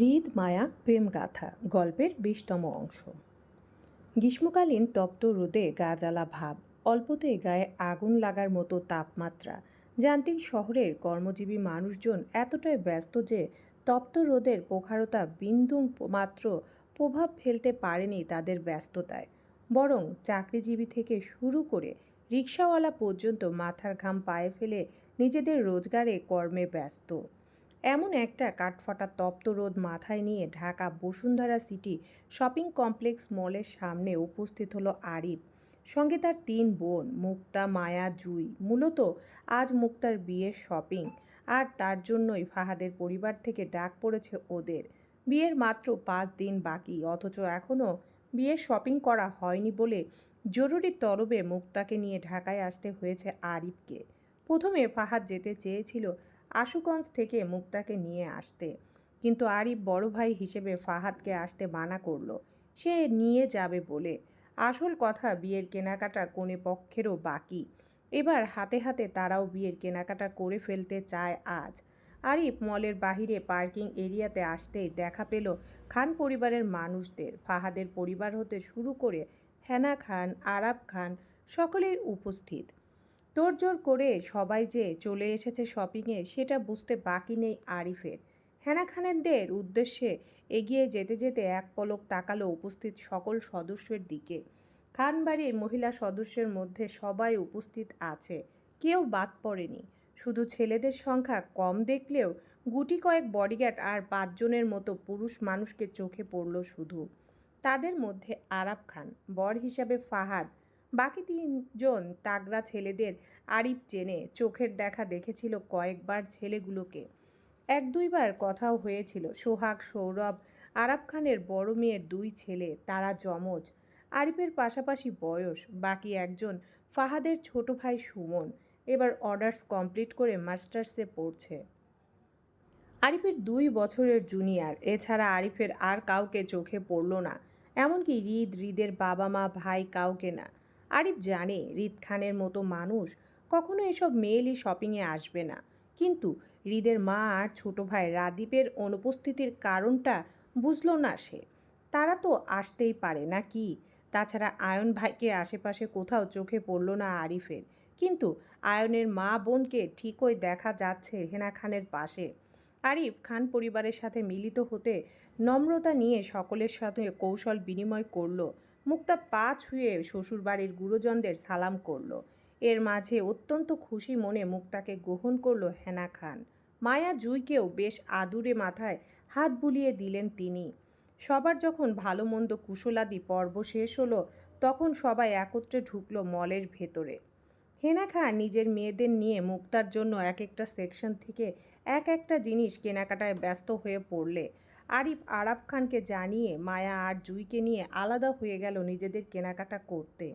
হৃদ মায়া প্রেম গাথা গল্পের বিশতম অংশ। গ্রীষ্মকালীন তপ্ত রোদে গা জ্বালা ভাব, অল্পতে গায়ে আগুন লাগার মতো তাপমাত্রা, যান্ত্রিক শহরের কর্মজীবী মানুষজন এতটাই ব্যস্ত যে তপ্ত রোদের প্রখারতা বিন্দু মাত্র প্রভাব ফেলতে পারেনি তাদের ব্যস্ততায়। বরং চাকরিজীবী থেকে শুরু করে রিক্সাওয়ালা পর্যন্ত মাথার ঘাম পায়ে ফেলে নিজেদের রোজগারে কর্মে ব্যস্ত। এমন একটা কাঠফাটা তপ্ত রোদ মাথায় নিয়ে Dhaka Bashundhara city shopping complex মলের সামনে উপস্থিত হলো আরিফ। সঙ্গে তার তিন বোন, মুক্তা, মায়া, জুই। মূলত আজ মুক্তার বিয়ের শপিং। আর তার জন্যই ফাহাদের পরিবার থেকে ডাক পড়েছে ওদের। বিয়ের মাত্র পাঁচ দিন বাকি, অথচ এখনও বিয়ের শপিং করা হয়নি বলে জরুরি তরবে মুক্তাকে নিয়ে ঢাকায় আসতে হয়েছে আরিফকে। প্রথমে ফাহাদ যেতে চেয়েছিল আশুগঞ্জ থেকে মুক্তাকে নিয়ে আসতে। কিন্তু আরিফ বড় ভাই হিসেবে ফাহাদকে আসতে মানা করল। সে নিয়ে যাবে বলে। আসল কথা, বিয়ের কেনাকাটা কোনে পক্ষেরও বাকি। এবার হাতে হাতে তারাও বিয়ের কেনাকাটা করে ফেলতে চায় আজ। আরিফ মলের বাহিরে পার্কিং এরিয়াতে আসতেই দেখা পেল খান পরিবারের মানুষদের। ফাহাদের পরিবার হতে শুরু করে হেনা খান আরাব খান সকলেই উপস্থিত। তোড়জোড় করে সবাই যে চলে এসেছে শপিংয়ে, সেটা বুঝতে বাকি নেই আরিফের। হেনা খানেদের উদ্দেশ্যে এগিয়ে যেতে যেতে এক পলক তাকালো উপস্থিত সকল সদস্যের দিকে। খানবাড়ির মহিলা সদস্যের মধ্যে সবাই উপস্থিত আছে, কেউ বাদ পড়েনি। শুধু ছেলেদের সংখ্যা কম দেখলেও গুটি কয়েক বডিগার্ড আর পাঁচজনের মতো পুরুষ মানুষকে চোখে পড়ল শুধু। তাদের মধ্যে আরাব খান, বর হিসাবে ফাহাদ বাকি তিনজন তাগড়া ছেলেদের আরিফ চেনে চোখের দেখা দেখেছিল কয়েকবার ছেলেগুলোকে। এক দুইবার কথাও হয়েছিল, সোহাগ, সৌরভ আরাব খানের বড় মেয়ের দুই ছেলে, তারা যমজ। আরিফের পাশাপাশি বয়স, বাকি একজন ফাহাদের ছোট ভাই সুমন। এবার অর্ডার্স কমপ্লিট করে মাস্টার্সে পড়ছে। আরিফের দুই বছরের জুনিয়র, এছাড়া আরিফের আর কাউকে চোখে পড়ল না। এমনকি রিদ রিদের বাবা মা ভাই কাউকে না। আরিফ জানে রিদ খানের মতো মানুষ কখনো এসব মেয়েলি শপিংয়ে আসবে না। কিন্তু হৃদের মা আর ছোট ভাই রাদীপের অনুপস্থিতির কারণটা বুঝল না সে। তারা তো আসতেই পারে না কি? তাছাড়া আয়ন ভাইকে আশেপাশে কোথাও চোখে পড়ল না আরিফের। কিন্তু আয়নের মা বোনকে ঠিকই দেখা যাচ্ছে হেনা খানের পাশে। আরিফ খান পরিবারের সাথে মিলিত হতে নম্রতা নিয়ে সকলের সাথে কৌশল বিনিময় করল। মুক্তা পা ছুঁয়ে শ্বশুরবাড়ির গুরুজনদের সালাম করল। এর মাঝে অত্যন্ত খুশি মনে মুক্তাকে গ্রহণ করল হেনা খান। মায়া জুইকেও বেশ আদুরে মাথায় হাত বুলিয়ে দিলেন তিনি। সবার যখন ভালো মন্দ কুশলাদি পর্ব শেষ হলো, তখন সবাই একত্রে ঢুকলো মলের ভেতরে। হেনা খান নিজের মেয়েদের নিয়ে মুক্তার জন্য এক একটা সেকশন থেকে এক একটা জিনিস কেনাকাটায় ব্যস্ত হয়ে পড়লে। আরিফ আরাব খানকে জানিয়ে মায়া আর জুইকে নিয়ে আলাদা হয়ে গেল নিজেদের কেনাকাটা করতে।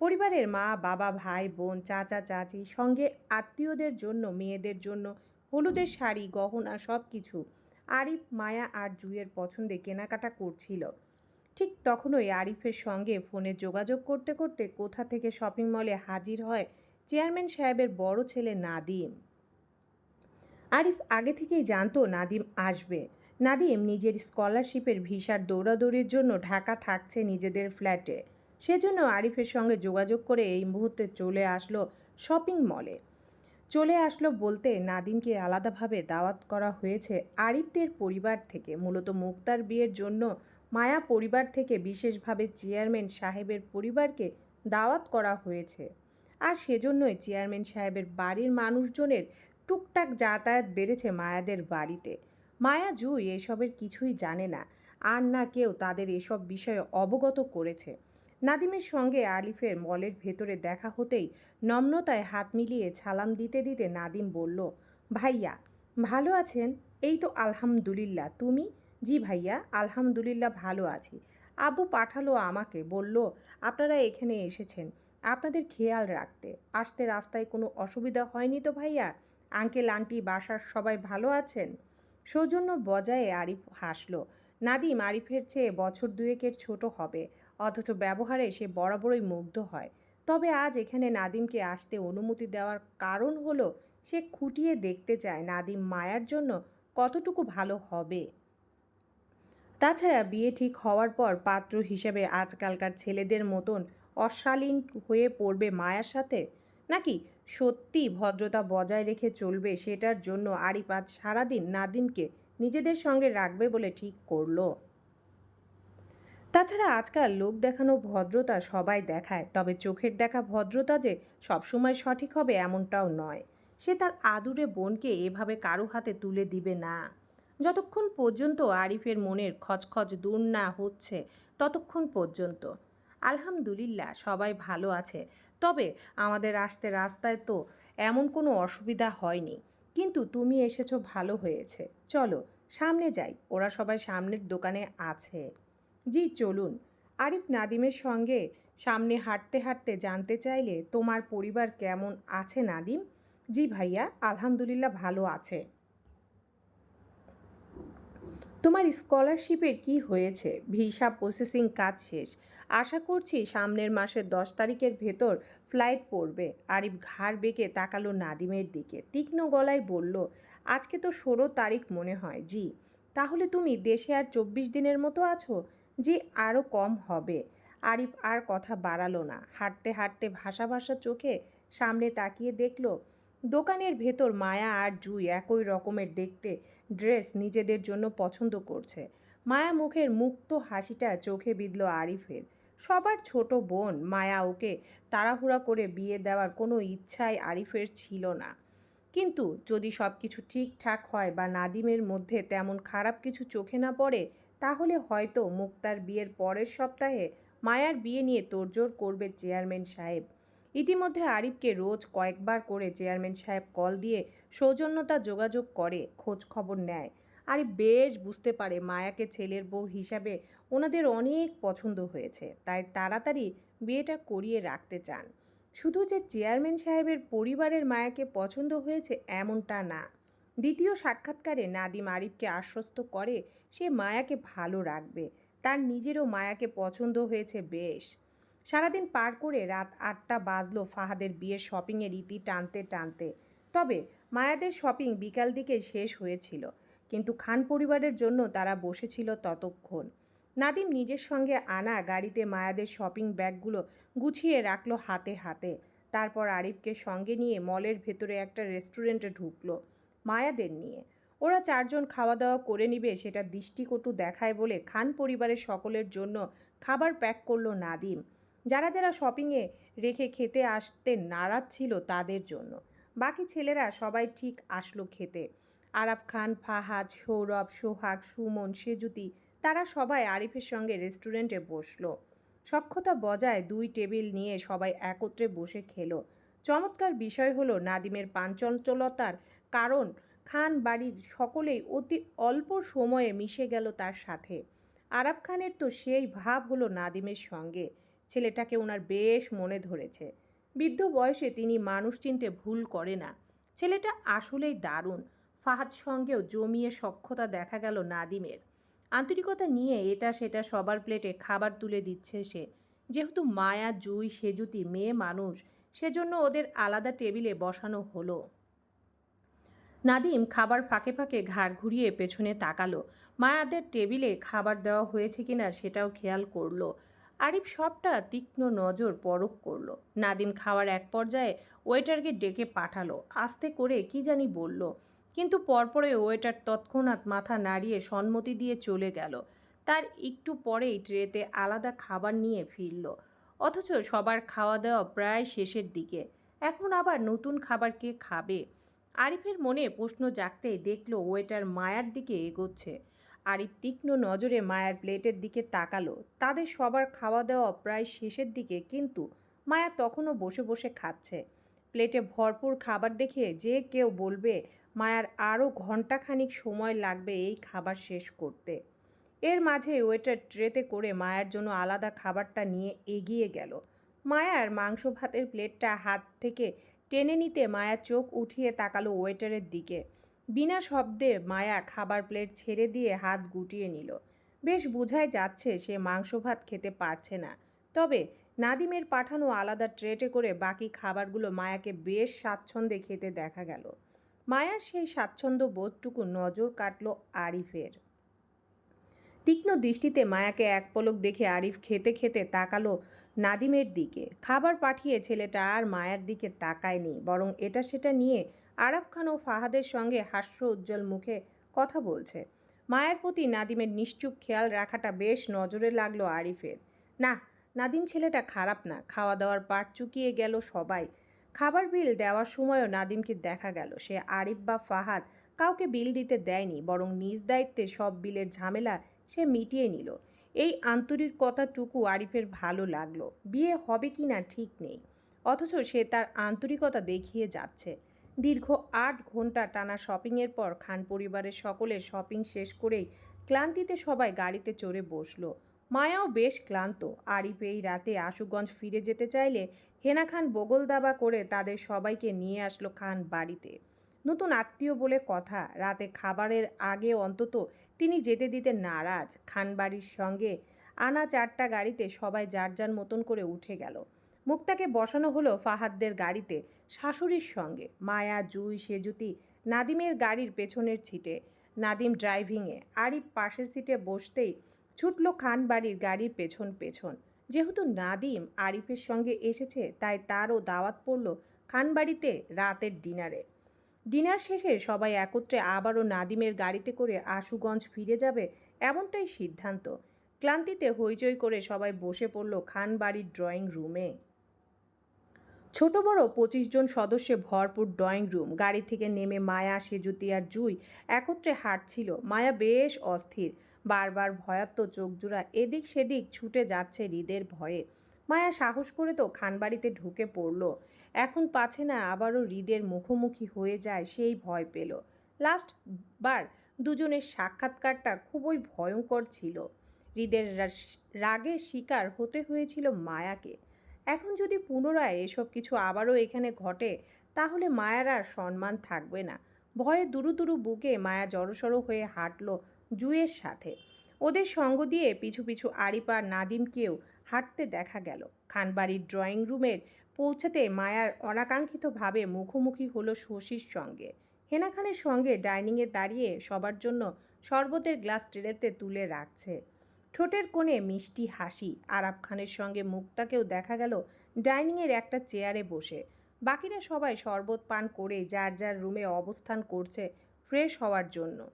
পরিবারের মা, বাবা, ভাই, বোন, চাচা, চাচি সঙ্গে আত্মীয়দের জন্য, মেয়েদের জন্য হলুদের শাড়ি, গহনা সব কিছু আরিফ, মায়া আর জুইয়ের পছন্দে কেনাকাটা করছিল। ঠিক তখনই আরিফের সঙ্গে ফোনে যোগাযোগ করতে করতে কোথা থেকে শপিং মলে হাজির হয় চেয়ারম্যান সাহেবের বড় ছেলে নাদিম। আরিফ আগে থেকেই জানতো নাদিম আসবে। নাদিম নিজের স্কলারশিপের ভিসার দৌড়াদৌড়ির জন্য ঢাকা থাকছে নিজেদের ফ্ল্যাটে। সেজন্য আরিফের সঙ্গে যোগাযোগ করে এই মুহূর্তে চলে আসলো শপিং মলে। চলে আসলো বলতে নাদিমকে আলাদাভাবে দাওয়াত করা হয়েছে আরিফদের পরিবার থেকে। মূলত মুক্তার বিয়ের জন্য মায়া পরিবার থেকে বিশেষভাবে চেয়ারম্যান সাহেবের পরিবারকে দাওয়াত করা হয়েছে। আর সেজন্যই চেয়ারম্যান সাহেবের বাড়ির মানুষজনের টুকটাক যাতায়াত বেড়েছে মায়াদের বাড়িতে। মায়া জুই এসবের কিছুই জানে না। আর না কেউ তাদের এসব বিষয়ে অবগত করেছে। নাদিমের সঙ্গে আলিফের মলের ভেতরে দেখা হতেই নম্রতায় হাত মিলিয়ে ছালাম দিতে দিতে নাদিম বলল, ভাইয়া, ভালো আছেন? এই তো আলহামদুলিল্লাহ। তুমি? জি ভাইয়া, আলহামদুলিল্লাহ ভালো আছি। আবু পাঠালো আমাকে, বলল, আপনারা এখানে এসেছেন। আপনাদের খেয়াল রাখতে। আসতে রাস্তায় কোনো অসুবিধা হয়নি তো ভাইয়া? আঙ্কেল, আন্টি, বাসার সবাই ভালো আছেন? সৌজন্য বজায়ে আরিফ হাসল, নাদিম, আরিফের চেয়ে বছর দুয়েকের ছোট হবে, অথচ ব্যবহারে সে বরাবরই মুগ্ধ হয়। তবে আজ এখানে নাদিমকে আসতে অনুমতি দেওয়ার কারণ হলো, সে খুঁটিয়ে দেখতে চায় নাদিম মায়ার জন্য কতটুকু ভালো হবে। তাছাড়া বিয়ে ঠিক হওয়ার পর পাত্র হিসেবে আজকালকার ছেলেদের মতন অশালীন হয়ে পড়বে মায়ার সাথে? নাকি সত্যি ভদ্রতা বজায় রেখে চলবে সেটার জন্য আরিফ আজ সারাদিন নাদিমকে নিজেদের সঙ্গে রাখবে বলে ঠিক করল। তাছাড়া আজকাল লোক দেখানো ভদ্রতা সবাই দেখায়, তবে চোখের দেখা ভদ্রতা যে সবসময় সঠিক হবে এমনটাও নয়। সে তার আদুরে বোনকে এভাবে কারও হাতে তুলে দিবে না। যতক্ষণ পর্যন্ত আরিফের মনের খচখচ দূর না হচ্ছে, ততক্ষণ পর্যন্ত। আলহামদুলিল্লাহ, সবাই ভালো আছে। তবে আমাদের আসতে রাস্তায় তো এমন কোনো অসুবিধা হয়নি। কিন্তু তুমি এসেছ ভালো হয়েছে। চলো, সামনে যাই। ওরা সবাই সামনের দোকানে আছে। জি, চলুন। আরিফ নাদিমের সঙ্গে সামনে হাঁটতে হাঁটতে জানতে চাইলে, তোমার পরিবার কেমন আছে নাদিম? জি ভাইয়া, আলহামদুলিল্লাহ ভালো আছে। তোমার স্কলারশিপের কি হয়েছে? ভিসা প্রসেসিং কাজ শেষ। আশা করছি সামনের মাসের দশ তারিখের ভেতর ফ্লাইট পড়বে। আরিফ ঘাড় বেঁকে তাকালো নাদিমের দিকে, তীক্ষ্ণ গলায় বলল, আজকে তো ষোলো তারিখ মনে হয়, জি। তাহলে তুমি দেশে আর চব্বিশ দিনের মতো আছো জি আরও কম হবে? আরিফ আর কথা বাড়ালো না, হাঁটতে হাঁটতে ভাষা ভাষা চোখে সামনে তাকিয়ে দেখল, দোকানের ভেতর মায়া আর জুই একই রকমের দেখতে ড্রেস নিজেদের জন্য পছন্দ করছে। মায়া মুখের মুক্ত হাসিটা চোখে বিঁধল আরিফের। সবার ছোট বোন মায়া ওকে তাড়াহুড়া করে বিয়ে দেওয়ার কোনো ইচ্ছাই আরিফের ছিল না। কিন্তু যদি সব কিছু ঠিকঠাক হয় বা নাদিমের মধ্যে তেমন খারাপ কিছু চোখে না পড়ে, তাহলে হয়তো মুক্তার বিয়ের পরের সপ্তাহে মায়ার বিয়ে নিয়ে তোড়জোড় করবে চেয়ারম্যান সাহেব। ইতিমধ্যে আরিফকে রোজ কয়েকবার করে চেয়ারম্যান সাহেব কল দিয়ে সৌজন্যতা যোগাযোগ করে খোঁজ খবর নেয়। আরিফ বেশ, বুঝতে পারে। মায়াকে ছেলের বউ হিসাবে ওনাদের অনেক পছন্দ হয়েছে, তাই তাড়াতাড়ি বিয়েটা করিয়ে রাখতে চান। শুধু যে চেয়ারম্যান সাহেবের পরিবারের মায়াকে পছন্দ হয়েছে এমনটা না। দ্বিতীয় সাক্ষাৎকারে নাদিম আরিফকে আশ্বস্ত করে সে মায়াকে ভালো রাখবে, তার নিজেরও মায়াকে পছন্দ হয়েছে বেশ। সারাদিন পার করে রাত আটটা বাজলো ফাহাদের বিয়ের শপিংয়ের রীতি টানতে টানতে। তবে মায়াদের শপিং বিকাল দিকে শেষ হয়েছিল। কিন্তু খান পরিবারের জন্য তারা বসেছিল ততক্ষণ। নাদিম নিজের সঙ্গে আনা গাড়িতে মায়াদের শপিং ব্যাগগুলো গুছিয়ে রাখল হাতে হাতে। তারপর আরিফকে সঙ্গে নিয়ে মলের ভেতরে একটা রেস্টুরেন্টে ঢুকলো মায়াদের নিয়ে। ওরা চারজন খাওয়া দাওয়া করে নিবে সেটা দৃষ্টিকটু দেখায় বলে খান পরিবারের সকলের জন্য খাবার প্যাক করল নাদিম। যারা যারা শপিংয়ে রেখে খেতে আসতে নারাজ ছিল তাদের জন্য। বাকি ছেলেরা সবাই ঠিক আসলো খেতে। আরাফ খান, ফাহাদ, সৌরভ, সোহাগ, সুমন, সেজুতি, তারা সবাই আরিফের সঙ্গে রেস্টুরেন্টে বসল। সক্ষতা বজায় দুই টেবিল নিয়ে সবাই একত্রে বসে খেলো। চমৎকার বিষয় হলো নাদিমের পাঞ্চঞ্চলতার কারণ, খান বাড়ির সকলেই অতি অল্প সময়ে মিশে গেল তার সাথে। আরাফ খানের তো সেই ভাব হলো নাদিমের সঙ্গে। ছেলেটাকে ওনার বেশ মনে ধরেছে। বৃদ্ধ বয়সে তিনি মানুষ চিনতে ভুল করে না। ছেলেটা আসলেই দারুণ। ফাহাদ সঙ্গেও জমিয়ে সক্ষতা দেখা গেল নাদিমের। আন্তরিকতা নিয়ে এটা সেটা সবার প্লেটে খাবার তুলে দিচ্ছে সে। যেহেতু মায়া, জুই, সেজুতি, মেয়ে, মানুষ, সেজন্য ওদের আলাদা টেবিলে বসানো হলো। নাদিম খাবার ফাঁকে ফাঁকে ঘাড় ঘুরিয়ে পেছনে তাকালো। মায়াদের টেবিলে খাবার দেওয়া হয়েছে কিনা সেটাও খেয়াল করল। আরিফ সবটা তীক্ষ্ণ নজর পরখ করল। নাদিম খাওয়ার এক পর্যায়ে ওয়েটারকে ডেকে পাঠালো। আস্তে করে কি জানি বলল। কিন্তু পরপরে ওয়েটার তৎক্ষণাৎ মাথা নাড়িয়ে সম্মতি দিয়ে চলে গেল। তার একটু পরেই ট্রেতে আলাদা খাবার নিয়ে ফিরল। অথচ সবার খাওয়া দাওয়া প্রায় শেষের দিকে। এখন আবার নতুন খাবার কে খাবে? আরিফের মনে প্রশ্ন জাগতেই দেখল ওয়েটার মায়ার দিকে এগোচ্ছে। আরিফ তীক্ষ্ণ নজরে মায়ার প্লেটের দিকে তাকালো। তাদের সবার খাওয়া দাওয়া প্রায় শেষের দিকে, কিন্তু মায়া তখনও বসে বসে খাচ্ছে। প্লেটে ভরপুর খাবার দেখে যে কেউ বলবে মায়ার আরও ঘন্টাখানিক সময় লাগবে এই খাবার শেষ করতে। এর মাঝে ওয়েটার ট্রেতে করে মায়ের জন্য আলাদা খাবারটা নিয়ে এগিয়ে গেল। মায়ার মাংস ভাতের প্লেটটা হাত থেকে টেনে নিতে মায়া চোখ উঠিয়ে তাকালো ওয়েটারের দিকে। বিনা শব্দে মায়া খাবার প্লেট ছেড়ে দিয়ে হাত গুটিয়ে নিল। বেশ বোঝাই যাচ্ছে সে মাংস ভাত খেতে পারছে না। তবে নাদিমের পাঠানো আলাদা ট্রেটে করে বাকি খাবারগুলো মায়াকে বেশ স্বাচ্ছন্দ্যে খেতে দেখা গেল। মায়ার সেই স্বাচ্ছন্দ্য বোধটুকু নজর কাটল আরিফের। তীক্ষ্ণ দৃষ্টিতে মায়াকে এক পলক দেখে আরিফ খেতে খেতে তাকালো নাদিমের দিকে। খাবার পাঠিয়ে ছেলেটা আর মায়ার দিকে তাকায়নি, বরং এটা সেটা নিয়ে আরাফ খান ও ফাহাদের সঙ্গে হাস্য উজ্জ্বল মুখে কথা বলছে। মায়ের প্রতি নাদিমের নিশ্চুপ খেয়াল রাখাটা বেশ নজরে লাগল আরিফের। না, নাদিম ছেলেটা খারাপ না, খাওয়া দাওয়ার পাট চুকিয়ে গেল সবাই। খাবার বিল দেওয়ার সময়ও নাদিমকে দেখা গেল। সে আরিফ বা ফাহাদ কাউকে বিল দিতে দেয়নি, বরং নিজ দায়িত্বে সব বিলের ঝামেলা সে মিটিয়ে নিল। এই আন্তরিক কথাটুকু আরিফের ভালো লাগল। বিয়ে হবে কি না ঠিক নেই, অথচ সে তার আন্তরিকতা দেখিয়ে যাচ্ছে। দীর্ঘ আট ঘণ্টা টানা শপিংয়ের পর খান পরিবারের সকলে শপিং শেষ করেই ক্লান্তিতে সবাই গাড়িতে চড়ে বসল। মায়াও বেশ ক্লান্ত। আরিফ এই রাতে আশুগঞ্জ ফিরে যেতে চাইলে হেনা খান বগল দাবা করে তাদের সবাইকে নিয়ে আসলো খান বাড়িতে। নতুন আত্মীয় বলে কথা, রাতে খাবারের আগে অন্তত তিনি যেতে দিতে নারাজ। খান বাড়ির সঙ্গে আনা চারটা গাড়িতে সবাই যার যার মতন করে উঠে গেল। মুক্তাকে বসানো হলো ফাহাদদের গাড়িতে, শাশুড়ির সঙ্গে। মায়া, জুই, সেজুতি, নাদিমের গাড়ির পেছনের ছিটে। নাদিম ড্রাইভিংয়ে। আরিফ পাশের সিটে বসতেই ছুটল খান বাড়ির গাড়ির পেছন পেছন। যেহেতু নাদিম আরিফের সঙ্গে এসেছে, তাই তারও দাওয়াত পড়ল খান বাড়িতে রাতের ডিনারে। ডিনার শেষে সবাই একত্রে আবারও নাদিমের গাড়িতে করে আশুগঞ্জ ফিরে যাবে এমনটাই সিদ্ধান্ত। ক্লান্তিতে হইচই করে সবাই বসে পড়ল খান বাড়ির ড্রয়িং রুমে। ছোট বড় পঁচিশ জন সদস্যে ভরপুর ড্রয়িং রুম। গাড়ি থেকে নেমে মায়া, সেজুতি আর জুই একত্রে হাঁটছিল। মায়া বেশ অস্থির। বারবার ভয়াত্ম চোখজোড়া এদিক সেদিক ছুটে যাচ্ছে হৃদের ভয়ে। মায়া সাহস করে তো খানবাড়িতে ঢুকে পড়ল। এখন পাছে না আবারও হৃদের মুখোমুখি হয়ে যায় সেই ভয় পেল। লাস্ট বার দুজনের সাক্ষাৎকারটা খুবই ভয়ঙ্কর ছিল। হৃদের রাগের শিকার হতে হয়েছিল মায়াকে। এখন যদি পুনরায় এসব কিছু আবারও এখানে ঘটে, তাহলে মায়ার আর সম্মান থাকবে না। ভয়ে দুরু দুরু বুকে মায়া জড়সড়ো হয়ে হাঁটল জুয়ের সাথে। ওদের সঙ্গ দিয়ে পিছু পিছু আরিপার নাদিমকেও হাঁটতে দেখা গেল। খানবাড়ির ড্রয়িং রুমের পৌঁছাতে মায়ার অনাকাঙ্ক্ষিতভাবে মুখোমুখি হলো শশীর সঙ্গে। হেনা খানের সঙ্গে ডাইনিংয়ে দাঁড়িয়ে সবার জন্য শরবতের গ্লাস ট্রেতে তুলে রাখছে। ঠোঁটের কোণে মিষ্টি হাসি। আরাব খানের সঙ্গে মুক্তাকেও দেখা গেল ডাইনিংয়ের একটা চেয়ারে বসে। বাকিরা সবাই শরবত পান করে যার যার রুমে অবস্থান করছে ফ্রেশ হওয়ার জন্য।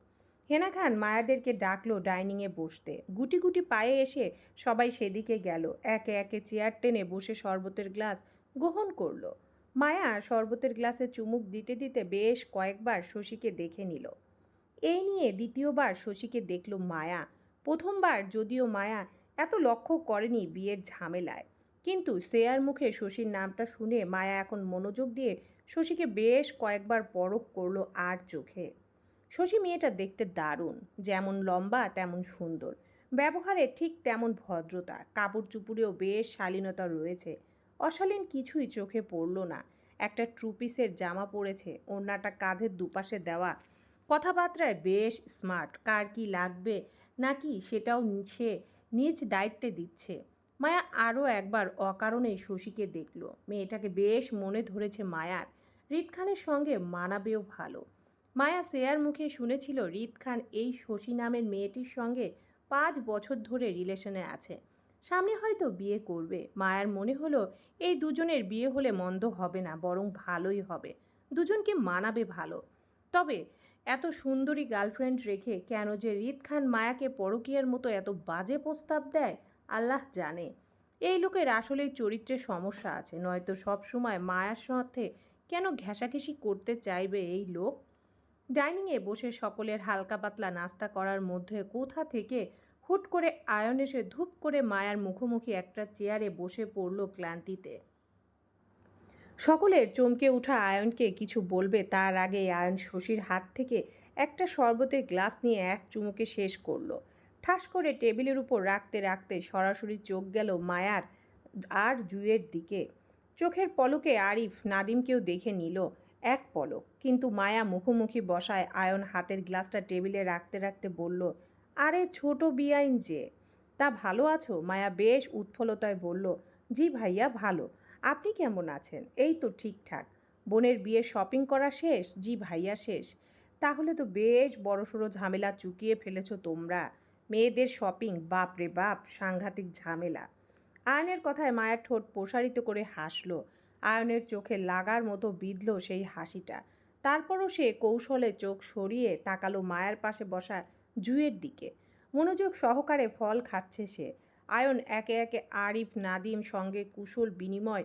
হেনা খান মায়াদেরকে ডাকলো ডাইনিংয়ে বসতে। গুটি গুটি পায়ে এসে সবাই সেদিকে গেল। একে একে চেয়ার টেনে বসে শরবতের গ্লাস গ্রহণ করল। মায়া শরবতের গ্লাসে চুমুক দিতে দিতে বেশ কয়েকবার শশীকে দেখে নিল। এই নিয়ে দ্বিতীয়বার শশীকে দেখল মায়া। প্রথমবার যদিও মায়া এত লক্ষ্য করেনি বিয়ের ঝামেলায়। কিন্তু শ্রেয়ার মুখে শশীর নামটা শুনে মায়া এখন মনোযোগ দিয়ে শশীকে বেশ কয়েকবার পরখ করল আর চোখে। শশী মেয়েটা দেখতে দারুণ, যেমন লম্বা, তেমন সুন্দর। ব্যবহারে ঠিক তেমন ভদ্রতা কাপড় চুপুরেও বেশ শালীনতা রয়েছে। অশালীন কিছুই চোখে পড়ল না। একটা ট্রুপিসের জামা পরেছে, ওড়নাটা কাঁধের দুপাশে দেওয়া। কথাবার্তায় বেশ স্মার্ট, কার কি লাগবে নাকি সেটাও সে নিজ দায়িত্বে দিচ্ছে। মায়া আরও একবার অকারণে শশীকে দেখল। মেয়েটাকে বেশ মনে ধরেছে মায়ার। রিত খানের সঙ্গে মানাবেও ভালো। মায়া সেয়ার মুখে শুনেছিল রিত খান এই শশী নামের মেয়েটির সঙ্গে পাঁচ বছর ধরে রিলেশনে আছে। সামনে হয়তো বিয়ে করবে। মায়ার মনে হলো এই দুজনের বিয়ে হলে মন্দ হবে না, বরং ভালোই হবে। দুজনকে মানাবে ভালো। তবে এত সুন্দরী গার্লফ্রেন্ড রেখে কেন যে রিত খান মায়াকে পরকীয়ার মতো এত বাজে প্রস্তাব দেয়, আল্লাহ জানে। এই লোকের আসলেই চরিত্রে সমস্যা আছে, নয়তো সব সময় মায়ার সাথে কেন ঘেঁষাঘেঁষি করতে চাইবে এই লোক? ডাইনিংয়ে বসে সকলের হালকা পাতলা নাস্তা করার মধ্যে কোথা থেকে হুট করে আয়ন এসে ধূপ করে মায়ার মুখোমুখি একটা চেয়ারে বসে পড়ল ক্লান্তিতে। সকলের চমকে ওঠা আয়নকে কিছু বলবে তার আগে আয়ন শশীর হাত থেকে একটা শরবতের গ্লাস নিয়ে এক চুমুকে শেষ করল। ঠাস করে টেবিলের উপর রাখতে রাখতে সরাসরি চোখ গেল মায়ার আর জুয়ের দিকে। চোখের পলকে আরিফ নাদিমকেও দেখে নিল এক পলক। কিন্তু মায়া মুখোমুখি বসায় আয়ন হাতের গ্লাসটা টেবিলে রাখতে রাখতে বলল, আরে ছোট বিয়াইন যে, তা ভালো আছো? মায়া বেশ উৎফলতায় বলল, জি ভাইয়া, ভালো। আপনি কেমন আছেন? এই তো ঠিকঠাক। বোনের বিয়ে শপিং করা শেষ? জি ভাইয়া, শেষ। তাহলে তো বেশ বড়সড় ঝামেলা চুকিয়ে ফেলেছো তোমরা। মেয়েদের শপিং বাপরে বাপ, সাংঘাতিক ঝামেলা। আয়নের কথায় মায়ের ঠোঁট প্রসারিত করে হাসলো। আয়নের চোখে লাগার মতো বিঁধল সেই হাসিটা। তারপরও সে কৌশলে চোখ সরিয়ে তাকালো মায়ের পাশে বসা জুয়ের দিকে। মনোযোগ সহকারে ফল খাচ্ছে সে। আয়ন একে একে আরিফ, নাদিম সঙ্গে কুশল বিনিময়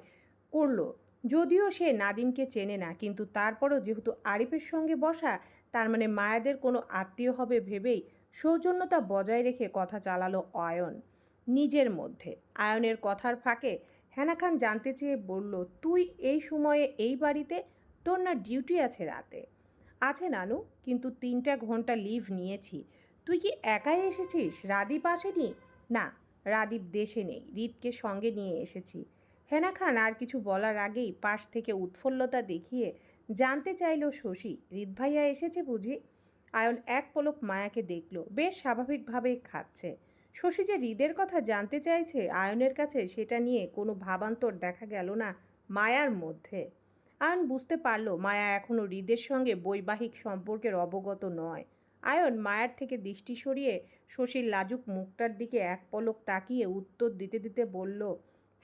করল। যদিও সে নাদিমকে চেনে না, কিন্তু তারপরও যেহেতু আরিফের সঙ্গে বসা, তার মানে মায়াদের কোনো আত্মীয় হবে ভেবেই সৌজন্যতা বজায় রেখে কথা চালালো অয়ন নিজের মধ্যে। আয়নের কথার ফাঁকে হেনা খান জানতে চেয়ে বলল, তুই এই সময়ে এই বাড়িতে? তোর না ডিউটি আছে রাতে? আছে নানু, কিন্তু তিনটা ঘণ্টা লিভ নিয়েছি। তুই কি একাই এসেছিস? রাদীপ আসেনি? না, রাদীপ দেশে নেই, রিতকে সঙ্গে নিয়ে এসেছি। হেনা খান আর কিছু বলার আগেই পাশ থেকে উৎফুল্লতা দেখিয়ে জানতে চাইল, শশী, রিত ভাইয়া এসেছে বুঝি? আয়ন এক পলক মায়াকে দেখল, বেশ স্বাভাবিকভাবেই খাচ্ছে। শশী যে হৃদের কথা জানতে চাইছে আয়নের কাছে, সেটা নিয়ে কোনো ভাবান্তর দেখা গেল না মায়ার মধ্যে। আয়ন বুঝতে পারল মায়া এখনও হৃদের সঙ্গে বৈবাহিক সম্পর্কের অবগত নয়। আয়ন মায়ার থেকে দৃষ্টি সরিয়ে শশীর লাজুক মুখটার দিকে এক পলক তাকিয়ে উত্তর দিতে দিতে বলল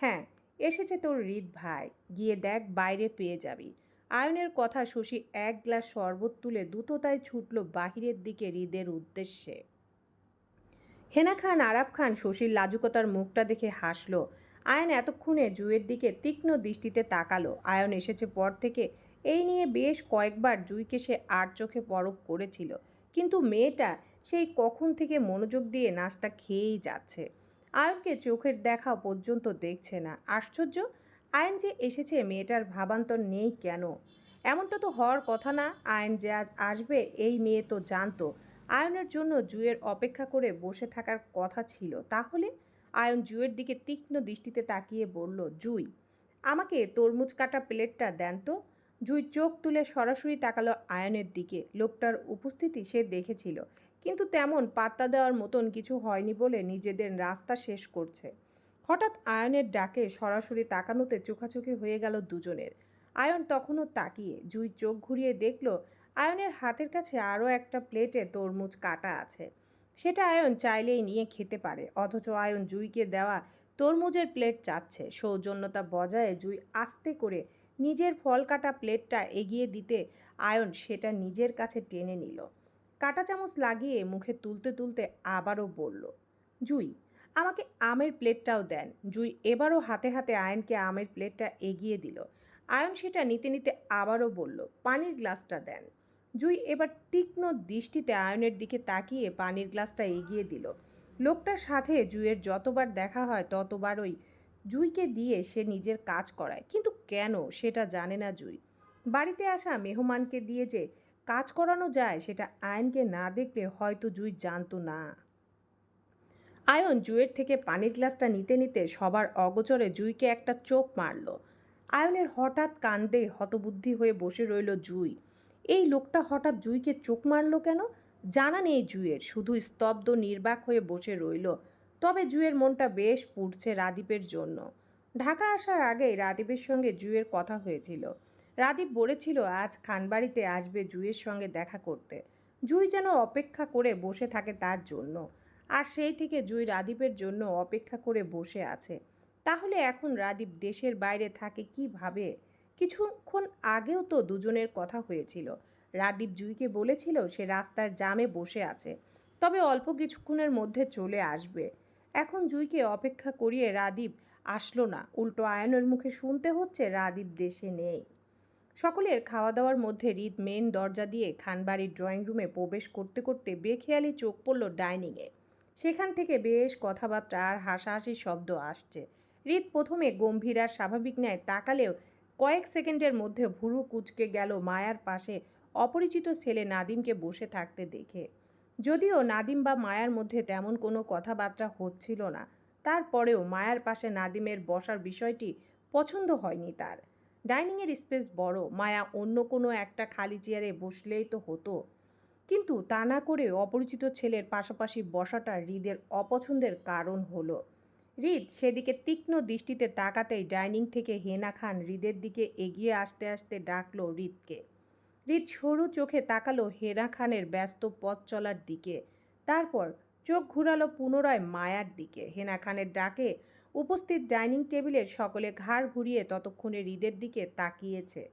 হ্যাঁ এসেছে তোর হৃদ ভাই, গিয়ে দেখ বাইরে পেয়ে যাবি। আয়নের কথা শশী এক গ্লাস শরবত তুলে দ্রুততায় ছুটল বাহিরের দিকে হৃদের উদ্দেশ্যে। হেনা খান আরাব খান, শশীর লাজুকতার মুখটা দেখে হাসলো। আয়ন এতক্ষণে জুয়ের দিকে তীক্ষ্ণ দৃষ্টিতে তাকালো। আয়ন এসেছে পর থেকে এই নিয়ে বেশ কয়েকবার জুইকে সে আর চোখে পরক করেছিল। কিন্তু মেয়েটা সেই কখন থেকে মনোযোগ দিয়ে নাস্তা খেয়েই যাচ্ছে। আয়নকে চোখের দেখা পর্যন্ত দেখছে না। আশ্চর্য? আয়ন যে এসেছে মেয়েটার ভাবান্তর নেই কেন? এমনটা তো হওয়ার কথা না। আয়ন যে আজ আসবে, এই মেয়ে তো জানতো। আয়নের জন্য জুয়ের অপেক্ষা করে বসে থাকার কথা ছিল। তাহলে আয়ন জুয়ের দিকে তীক্ষ্ণ দৃষ্টিতে তাকিয়ে বলল, জুই, আমাকে তরমুজ কাটা প্লেটটা দেন তো। জুই চোখ তুলে সরাসরি তাকালো আয়নের দিকে। লোকটার উপস্থিতি সে দেখেছিল, কিন্তু তেমন পাত্তা দেওয়ার মতন কিছু হয়নি বলে নিজেদের রাস্তা শেষ করছে। হঠাৎ আয়নের ডাকে সরাসরি তাকানোতে চোখাচোখি হয়ে গেল দুজনের। আয়ন তখনও তাকিয়ে জুই চোখ ঘুরিয়ে দেখল আয়নের হাতের কাছে আরও একটা প্লেটে তরমুজ কাটা আছে। সেটা আয়ন চাইলেই নিয়ে খেতে পারে, অথচ আয়ন জুইকে দেওয়া তরমুজের প্লেট চাচ্ছে। সৌজন্যতা বজায়ে জুই আস্তে করে নিজের ফল কাটা প্লেটটা এগিয়ে দিতে আয়ন সেটা নিজের কাছে টেনে নিল। কাটা চামচ লাগিয়ে মুখে তুলতে তুলতে আবারও বলল, জুই, আমাকে আমের প্লেটটাও দেন। জুই এবারও হাতে হাতে আয়নকে আমের প্লেটটা এগিয়ে দিল। আয়ন সেটা নিতে নিতে আবারও বলল, পানির গ্লাসটা দেন। জুই এবার তীক্ষ্ণ দৃষ্টিতে আয়নের দিকে তাকিয়ে পানির গ্লাসটা এগিয়ে দিল। লোকটার সাথে জুইয়ের যতবার দেখা হয় ততবারই জুইকে দিয়ে সে নিজের কাজ করায়। কিন্তু কেন সেটা জানে না জুই। বাড়িতে আসা মেহমানকে দিয়ে যে কাজ করানো যায় সেটা আয়নকে না দেখলে হয়তো জুই জানতো না। আয়ন জুয়ের থেকে পানির গ্লাসটা নিতে নিতে সবার অগোচরে জুইকে একটা চোখ মারল। আয়নের হঠাৎ কান্দে হতবুদ্ধি হয়ে বসে রইল জুই। এই লোকটা হঠাৎ জুইকে চোখ মারল কেন? জানা নেই জুয়ের শুধু স্তব্ধ, নির্বাক হয়ে বসে রইল। তবে জুয়ের মনটা বেশ পুড়ছে রাদীপের জন্য। ঢাকা আসার আগেই রাদীপের সঙ্গে জুয়ের কথা হয়েছিল। রাদীপ বলেছিল, আজ খানবাড়িতে আসবে জুয়ের সঙ্গে দেখা করতে। জুই যেন অপেক্ষা করে বসে থাকে তার জন্য। আর সেই থেকে জুই রাদীপের জন্য অপেক্ষা করে বসে আছে। তাহলে এখন রাদীপ দেশের বাইরে থাকে কীভাবে কিছুক্ষণ আগেও তো দুজনের কথা হয়েছিল। রাদীপ জুইকে বলেছিল সে রাস্তার জামে বসে আছে, তবে অল্প কিছুক্ষণের মধ্যে চলে আসবে। এখন জুইকে অপেক্ষা করিয়ে রাদীপ আসলো না। উল্টো আয়নের মুখে শুনতে হচ্ছে রাদীপ দেশে নেই। সকলের খাওয়া দাওয়ার মধ্যে রিদ মেন দরজা দিয়ে খানবাড়ির ড্রয়িং রুমে প্রবেশ করতে করতে বেখেয়ালি চোখ পড়ল ডাইনিংয়ে। সেখান থেকে বেশ কথাবার্তা আর হাসাহাসির শব্দ আসছে। রিত প্রথমে গম্ভীর আর স্বাভাবিক ন্যায় তাকালেও কয়েক সেকেন্ডের মধ্যে ভুরু কুচকে গেল মায়ার পাশে অপরিচিত ছেলে নাদিমকে বসে থাকতে দেখে। যদিও নাদিম বা মায়ার মধ্যে তেমন কোনো কথাবার্তা হচ্ছিল না, তারপরেও মায়ার পাশে নাদিমের বসার বিষয়টি পছন্দ হয়নি তার। ডাইনিংয়ের স্পেস বড়, মায়া অন্য কোনো একটা খালি চেয়ারে বসলেই তো হতো। কিন্তু তা না করে অপরিচিত ছেলের পাশাপাশি বসাটা হৃদের অপছন্দের কারণ হলো। হৃদ সেদিকে তীক্ষ্ণ দৃষ্টিতে তাকাতেই ডাইনিং থেকে হেনা খান হৃদের দিকে এগিয়ে আসতে আসতে ডাকলো হৃদকে। হৃদ সরু চোখে তাকালো হেনা খানের ব্যস্ত পথ চলার দিকে। তারপর চোখ ঘুরালো পুনরায় মায়ার দিকে। হেনা খানের ডাকে উপস্থিত ডাইনিং টেবিলে সকলে ঘাড় ঘুরিয়ে ততক্ষণে হৃদের দিকে তাকিয়েছে।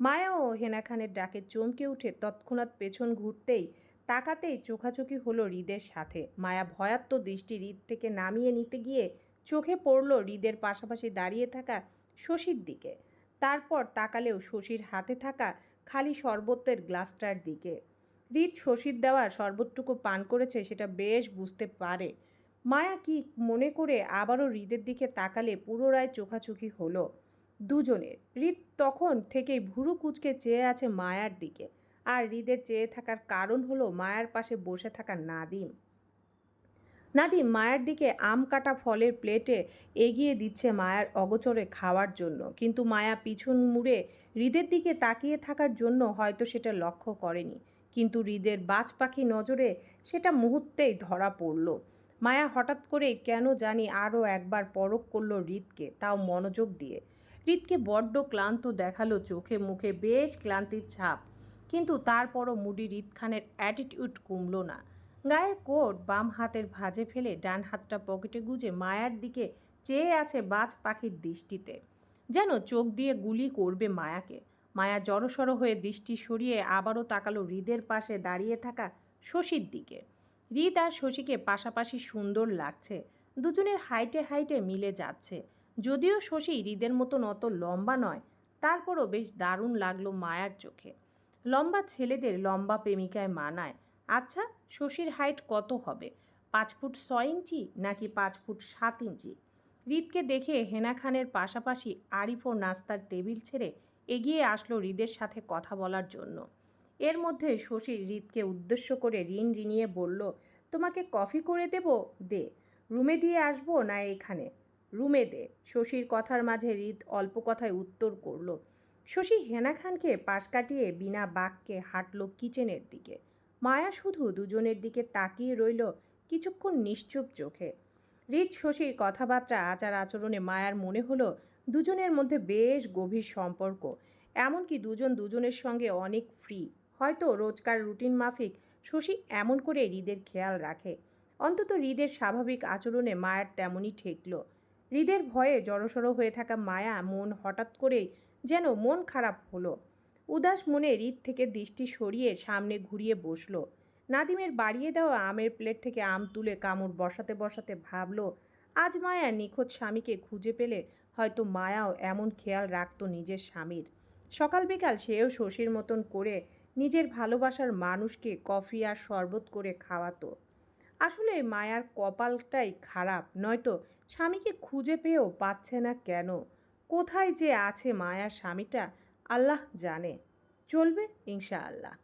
মায়াও হেনা খানের ডাকে চমকে উঠে তৎক্ষণাৎ পেছন ঘুরতেই তাকাতেই চোখাচোখি হলো হৃদের সাথে। মায়া ভয়াত্ম দৃষ্টি হৃদ থেকে নামিয়ে নিতে গিয়ে চোখে পড়ল হৃদের পাশাপাশি দাঁড়িয়ে থাকা শশীর দিকে। তারপর তাকালেও শশীর হাতে থাকা খালি শরবতের গ্লাসটার দিকে। হৃদ শশীর দেওয়া শরবতটুকু পান করেছে সেটা বেশ বুঝতে পারে। মায়া কি মনে করে আবারও হৃদের দিকে তাকালে পুনরায় চোখাচোখি হলো। দুজনের। হৃদ তখন থেকেই ভুরু কুচকে চেয়ে আছে মায়ার দিকে। আর হৃদের চেয়ে থাকার কারণ হলো মায়ার পাশে বসে থাকা নাদিম। নাদিম মায়ের দিকে আম কাটা ফলের প্লেটে এগিয়ে দিচ্ছে মায়ার অগোচরে খাওয়ার জন্য। কিন্তু মায়া পিছন মুড়ে হৃদের দিকে তাকিয়ে থাকার জন্য হয়তো সেটা লক্ষ্য করেনি। কিন্তু হৃদের বাজ পাখি নজরে সেটা মুহূর্তেই ধরা পড়ল। মায়া হঠাৎ করে কেন জানি আরও একবার পরখ করল হৃদকে, তাও মনোযোগ দিয়ে। হৃদকে বড্ড ক্লান্ত দেখাল চোখে মুখে বেশ ক্লান্তির ছাপ। কিন্তু তারপরও মুডি হৃদ খানের অ্যাটিটিউড কমল না। গায়ের কোট বাম হাতের ভাঁজে ফেলে ডান হাতটা পকেটে গুজে মায়ার দিকে চেয়ে আছে বাজ পাখির দৃষ্টিতে। যেন চোখ দিয়ে গুলি করবে মায়াকে। মায়া জড়সড় হয়ে দৃষ্টি সরিয়ে আবারও তাকালো হৃদের পাশে দাঁড়িয়ে থাকা শশীর দিকে। হৃদ আর শশীকে পাশাপাশি সুন্দর লাগছে। দুজনের হাইটে হাইটে মিলে যাচ্ছে। যদিও শশী হৃদের মতন অত লম্বা নয়, তারপরও বেশ দারুণ লাগল মায়ার চোখে। লম্বা ছেলেদের লম্বা প্রেমিকায় মানায়। আচ্ছা শশীর হাইট কত হবে? পাঁচ ফুট ছয় ইঞ্চি নাকি পাঁচ ফুট সাত ইঞ্চি? হৃদকে দেখে হেনা খানের পাশাপাশি আরিফ ও নাস্তার টেবিল ছেড়ে এগিয়ে আসলো হৃদের সাথে কথা বলার জন্য। এর মধ্যে শশী হৃদকে উদ্দেশ্য করে ঋণ ঋণিয়ে বলল, তোমাকে কফি করে দেব? দে। রুমে দিয়ে আসব না এখানে? রুমে দে। শশীর কথার মাঝে হৃদ অল্প কথায় উত্তর করল শশী হেনা খানকে পাশ কাটিয়ে বিনা বাক্যে হাঁটল কিচেনের দিকে। মায়া শুধু দুজনের দিকে তাকিয়ে রইল কিছুক্ষণ নিশ্চুপ চোখে। হৃদ শশীর কথাবার্তা, আচার আচরণে মায়ার মনে হলো দুজনের মধ্যে বেশ গভীর সম্পর্ক। এমনকি দুজন দুজনের সঙ্গে অনেক ফ্রি হয়তো রোজকার রুটিন মাফিক শশী এমন করে হৃদের খেয়াল রাখে। অন্তত হৃদের স্বাভাবিক আচরণে মায়ার তেমনই ঠেকল। হৃদের ভয়ে জড়সড় হয়ে থাকা মায়া মন হঠাৎ করেই যেন মন খারাপ হলো। উদাস মনে হৃদ থেকে দৃষ্টি সরিয়ে সামনে ঘুরিয়ে বসল। নাদিমের বাড়িয়ে দেওয়া আমের প্লেট থেকে আম তুলে কামড় বসাতে বসাতে ভাবল, আজ মায়া নিখোঁজ স্বামীকে খুঁজে পেলে হয়তো মায়াও এমন খেয়াল রাখত নিজের স্বামীর। সকাল বিকাল সেও শশীর মতন করে নিজের ভালোবাসার মানুষকে কফি আর শরবত করে খাওয়াতো। আসলে মায়ার কপালটাই খারাপ, নয়তো স্বামীকে খুঁজে পেয়েও পাচ্ছে না কেন? কোথায় যে আছে মায়ার স্বামীটা আল্লাহ জানে। চলবে ইনশাআল্লাহ।